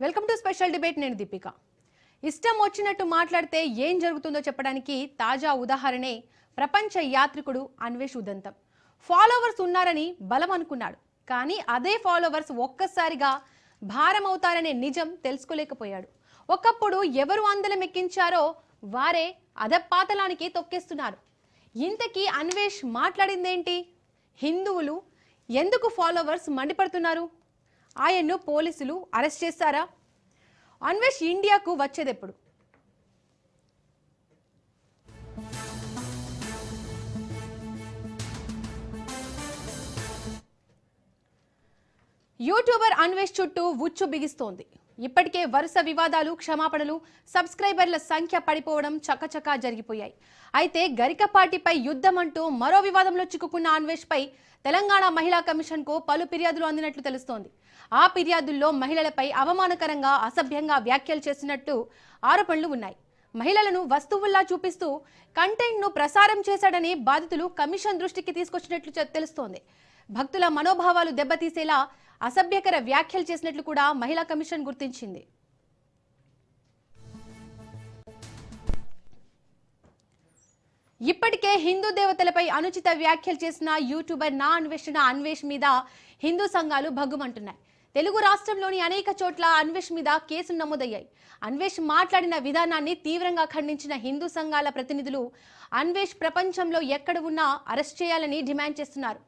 Welcome to special debate నేను దీపిక. ఇష్టం వచ్చినట్టు మాట్లాడితే ఏం జరుగుతుందో చెప్పడానికి తాజా ఉదాహరణే ప్రపంచ యాత్రికుడు అన్వేష్ ఉదంతం. ఫాలోవర్స్ ఉన్నారని బలం అనుకున్నాడు కానీ అదే ఫాలోవర్స్ ఒక్కసారిగా భారమవుతారనే నిజం తెలుసుకోలేకపోయాడు. ఒకప్పుడు ఎవరు అందలం ఎక్కించారో వారే అధపాతలానికి తొక్కేస్తున్నారు. ఇంతకీ అన్వేష్ మాట్లాడిందేంటి? హిందువులు ఎందుకు ఫాలోవర్స్ మండిపడుతున్నారు? ఆయన్ను పోలీసులు అరెస్ట్ చేస్తారా? అన్వేష్ ఇండియాకు వచ్చేదెప్పుడు? యూట్యూబర్ అన్వేష్ చుట్టూ ఉచ్చు బిగిస్తోంది. ఇప్పటికే వరుస వివాదాలు క్షమాపణలు సబ్స్క్రైబర్ల సంఖ్య పడిపోవడం చకచకా జరిగిపోయాయి. అయితే గరికపాటిపై యుద్ధం అంటూ మరో వివాదంలో చిక్కుకున్న అన్వేష్పై తెలంగాణ మహిళా కమిషన్కు పలు ఫిర్యాదులు అందినట్లు తెలుస్తోంది. ఆ ఫిర్యాదుల్లో మహిళలపై అవమానకరంగా అసభ్యంగా వ్యాఖ్యలు చేసినట్టు ఆరోపణలు ఉన్నాయి. మహిళలను వస్తువుల్లా చూపిస్తూ కంటెంట్ను ప్రసారం చేశాడని బాధితులు కమిషన్ దృష్టికి తీసుకొచ్చినట్లు తెలుస్తోంది. భక్తుల మనోభావాలు దెబ్బతీసేలా అసభ్యకర వ్యాఖ్యలు చేసినట్లు కూడా మహిళా కమిషన్ గుర్తించింది. ఇప్పటికే హిందూ దేవతలపై అనుచిత వ్యాఖ్యలు చేసిన యూట్యూబర్ నా అన్వేషణ అన్వేష్ మీద హిందూ సంఘాలు భగ్గుమంటున్నాయి. తెలుగు రాష్ట్రంలోని అనేక చోట్ల అన్వేష్ మీద కేసులు నమోదయ్యాయి. అన్వేష్ మాట్లాడిన విధానాన్ని తీవ్రంగా ఖండించిన హిందూ సంఘాల ప్రతినిధులు అన్వేష్ ప్రపంచంలో ఎక్కడ ఉన్నా అరెస్ట్ చేయాలని డిమాండ్ చేస్తున్నారు.